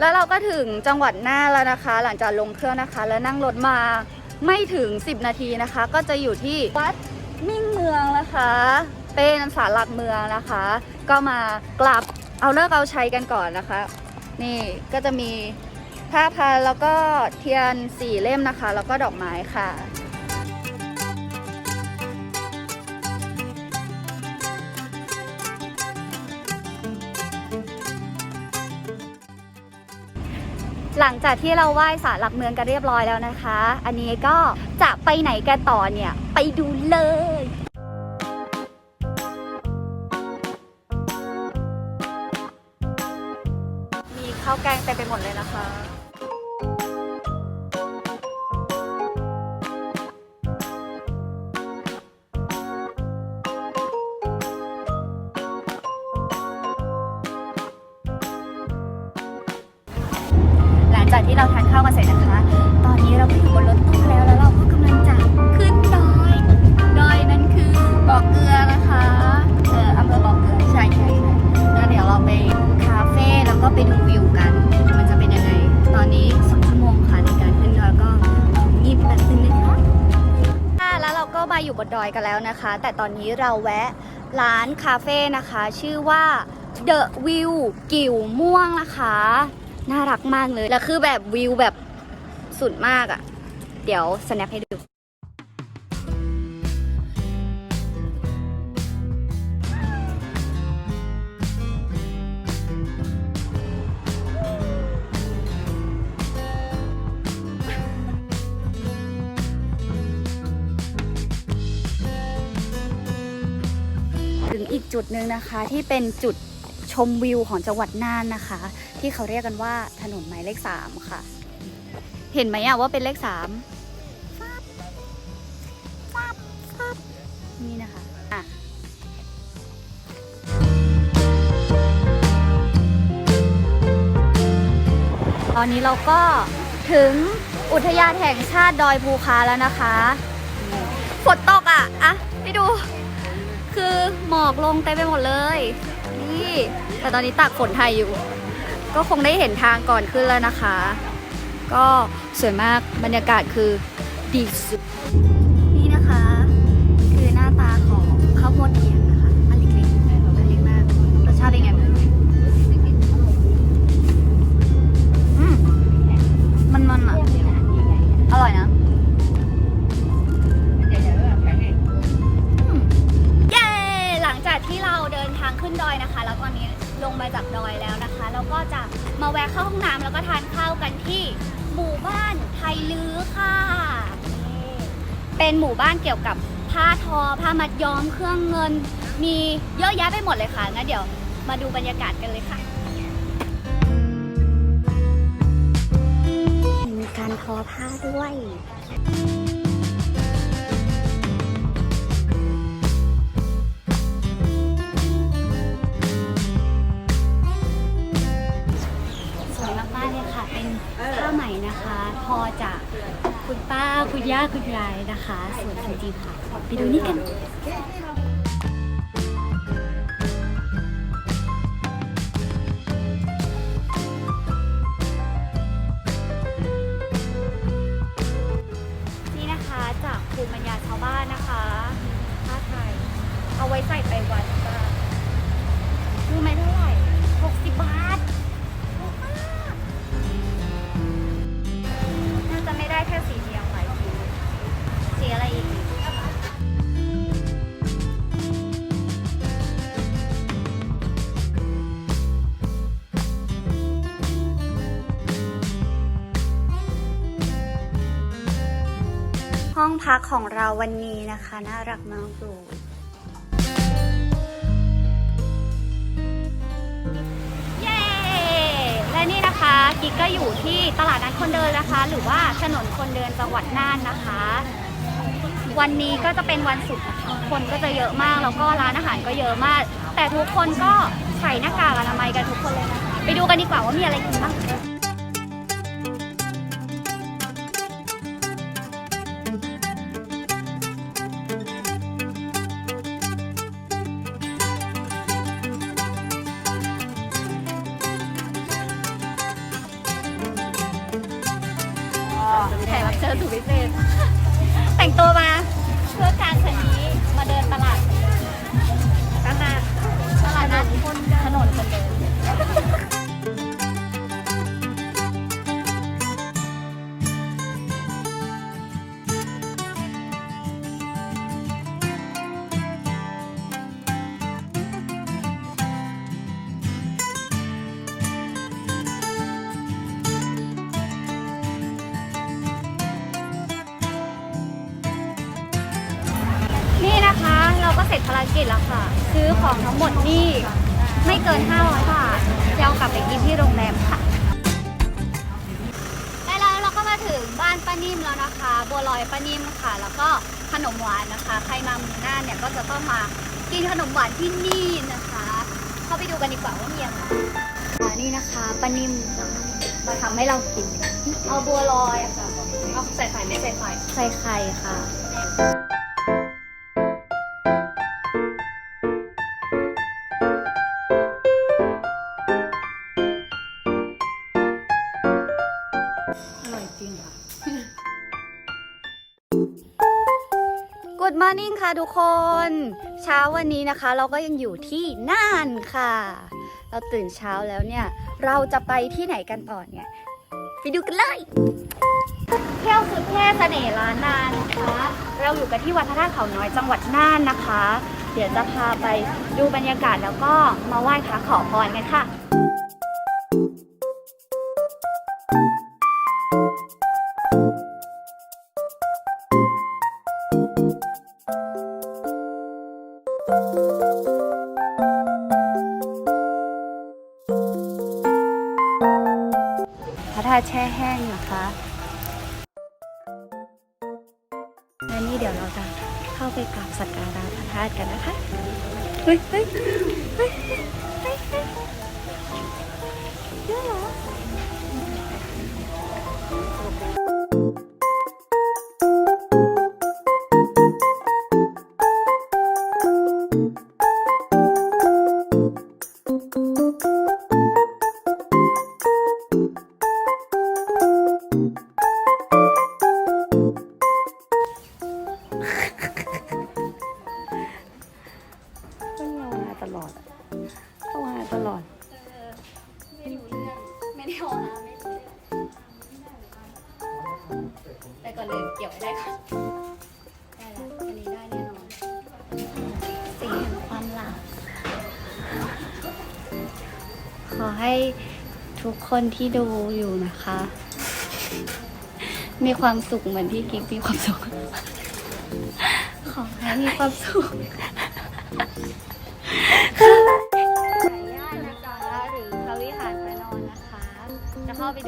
แล้วเราก็ถึงจังหวัดน่านแล้วนะคะ หลังจากลงเครื่องนะคะ แล้วนั่งรถมาไม่ถึง 10 นาทีนะคะ ก็จะอยู่ที่วัดมิ่งเมืองนะคะ เป็นศาลหลักเมืองนะคะ ก็มากลับเอาเลิกเอาใช้กันก่อนนะคะ นี่ก็จะมีผ้าพันแล้วก็เทียนสี่เล่มนะคะ แล้วก็ดอกไม้ค่ะหลังจากที่เราไหว้ศาลหลักเมืองกันเรียบร้อยแล้วนะคะ อันนี้ก็จะไปไหนกันต่อเนี่ย ไปดูเลย แกงเต็มไปหมดเลยนะคะ กันแล้วนะคะ แต่ตอนนี้เราแวะร้านคาเฟ่นะคะ ชื่อว่า The View กิ่วม่วงนะคะ น่ารักมากเลย แล้วคือแบบวิวแบบสุดมากอะ่ะ เดี๋ยว snap ให้ดู อีกจุดหนึ่งนะคะ ที่เป็นจุดชมวิวของจังหวัดน่านนะคะ ที่เขาเรียกกันว่าถนนหมายเลขสามค่ะ เห็นไหมอะว่าเป็นเลขสามนี่นะคะอะตอนนี้เราก็ถึงอุทยานแห่งชาติดอยภูคาแล้วนะคะ ฝนตกอะ อะ ไปดู คือหมอกลงเต็มไปหมดเลย นี่ แต่ตอนนี้ตากฝนไทยอยู่ ก็คงได้เห็นทางก่อนขึ้นแล้วนะคะ ก็สวยมากบรรยากาศคือดีสุด นี่นะคะ คือหน้าตาของข้าวโพดเทียมนะคะ ลงมาจากดอยแล้วนะคะ แล้วก็จะมาแวะเข้าห้องน้ำแล้วก็ทานข้าวกันที่หมู่บ้านไทยลือค่ะนี่เป็นหมู่บ้านเกี่ยวกับผ้าทอ ผ้ามัดย้อมเครื่องเงิน มีเยอะแยะไปหมดเลยค่ะงั้นเดี๋ยวมาดูบรรยากาศกันเลยค่ะ มีการทอผ้าด้วย นะคะพอจากคุณป้าคุณย่าคุณยายนะคะ ส่วนจริงๆค่ะ ไปดูนี่กัน ห้องพักของเราวันนี้นะคะ น่ารักมากเลยเย้ และนี่นะคะนะคะกิ๊กก็อยู่ที่ตลาดนัดคนเดินนะคะ หรือว่าถนนคนเดินจังหวัดน่านนะคะ วันนี้ก็จะเป็นวันศุกร์นะคะคนก็จะเยอะมากแล้วก็ร้านอาหารก็เยอะมาก แต่ทุกคนก็ใส่หน้ากากอนามัยกันทุกคนเลยนะคะไปดูกันดีกว่าว่ามีอะไรกินบ้าง แขกรับเชิญสุ เราก็เสร็จภารกิจแล้วค่ะ ซื้อของทั้งหมดนี่ไม่เกิน 500 บาทจะเอากลับไปกินที่โรงแรมค่ะได้แล้วเราก็มาถึงบ้านป้านิ่มแล้วนะคะ บัวลอยป้านิ่มค่ะ แล้วก็ขนมหวานนะคะ ใครมาเมืองน่านเนี่ยก็จะต้องมากินขนมหวานที่นี่นะคะ เข้าไปดูกันดีกว่าว่ามีอะไรอ่านี่นะคะป้านิ่มมาทำให้เรากิน เอาบัวลอยอะค่ะเอาใส่ไข่ไม่ใส่ไข่ใส่ไข่ค่ะ Good morning ค่ะทุกคน เช้าวันนี้นะคะเราก็ยังอยู่ที่น่านค่ะ เราตื่นเช้าแล้วเนี่ย เราจะไปที่ไหนกันต่อเนี่ย ไปดูกันเลยเที่ยวสุดเท่เสน่ห์ล้านนานะคะ เราอยู่กันที่วัดพระธาตุเขาน้อยจังหวัดน่านนะคะ เดี๋ยวจะพาไปดูบรรยากาศแล้วก็มาไหว้พระขอพรกันค่ะ พระธาตุแช่แห้งนะคะและนี่เดี๋ยวเราจะเข้าไปกราบสักการะพระธาตุกันนะคะ เฮ้ยเฮ้ยเฮ้ยเฮ้ยเฮ้ย รื่องไม่ได้โอหาไม่รู้แต่ก่อนเลยเกี่ยวไว้ได้ค่ะได้แล้วอันนี้ได้แน่นอนสีแห่งความหลักขอให้ทุกคนที่ดูอยู่นะคะ มีความสุขเหมือนที่กิ๊กมีความสุข ขอให้มีความสุข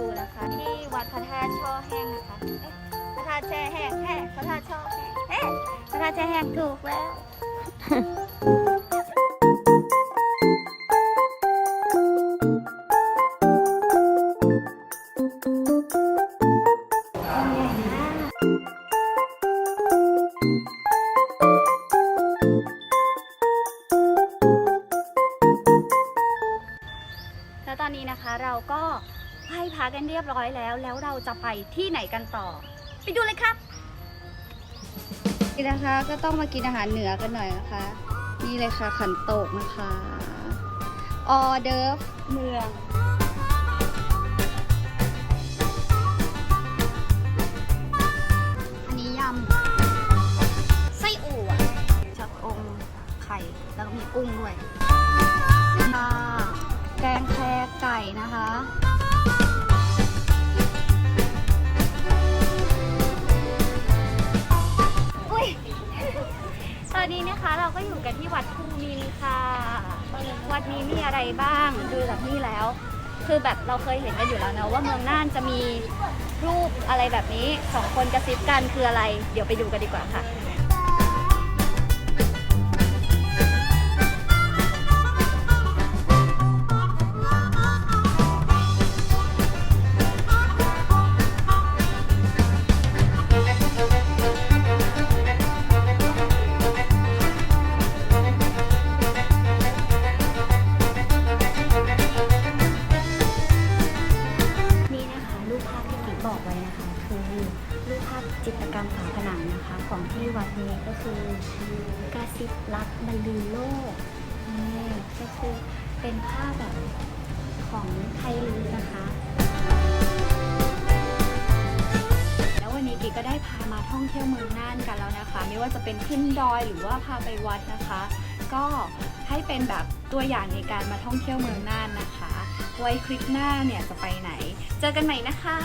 ดูนะคะ ที่วัดพระธาตุช่อแห้งนะคะเอ๊ะพระธาตุแช่แห้งแห้พระธาตุช่อแห้งเอ๊ะพระธาตุแช่แห้งถูกแล้ว ไหว้พระกันเรียบร้อยแล้ว แล้วเราจะไปที่ไหนกันต่อ ไปดูเลยค่ะนี่นะคะก็ต้องมากินอาหารเหนือกันหน่อยนะคะ นี่เลยค่ะขันโตกนะคะออเดิร์ฟเมืองอันนี้ยำไส้อั่วชักองไข่แล้วก็มีกุ้งด้วยค่ะแกงแครไก่นะคะ นนี้นะคะเราก็อยู่กันที่วัดภูมินค่ะ วัดนี้มีอะไรบ้างดูจากนี่แล้ว คือแบบเราเคยเห็นกันอยู่แล้วนะว่าเมืองน่านจะมีรูปอะไรแบบนี้สองคนกระซิบกันคืออะไร เดี๋ยวไปดูกันดีกว่าค่ะ นี้ก็คือกระซิบรักบรรลือโลกนี่ก็คือเป็นภาพแบบของไทยลือนะคะ แล้ววันนี้กิ๊กก็ได้พามาท่องเที่ยวเมืองน่านกันแล้วนะคะ ไม่ว่าจะเป็นขึ้นดอยหรือว่าพาไปวัดนะคะ ก็ให้เป็นแบบตัวอย่างในการมาท่องเที่ยวเมืองน่านนะคะ ไว้คลิปหน้าเนี่ยจะไปไหน เจอกันใหม่นะคะ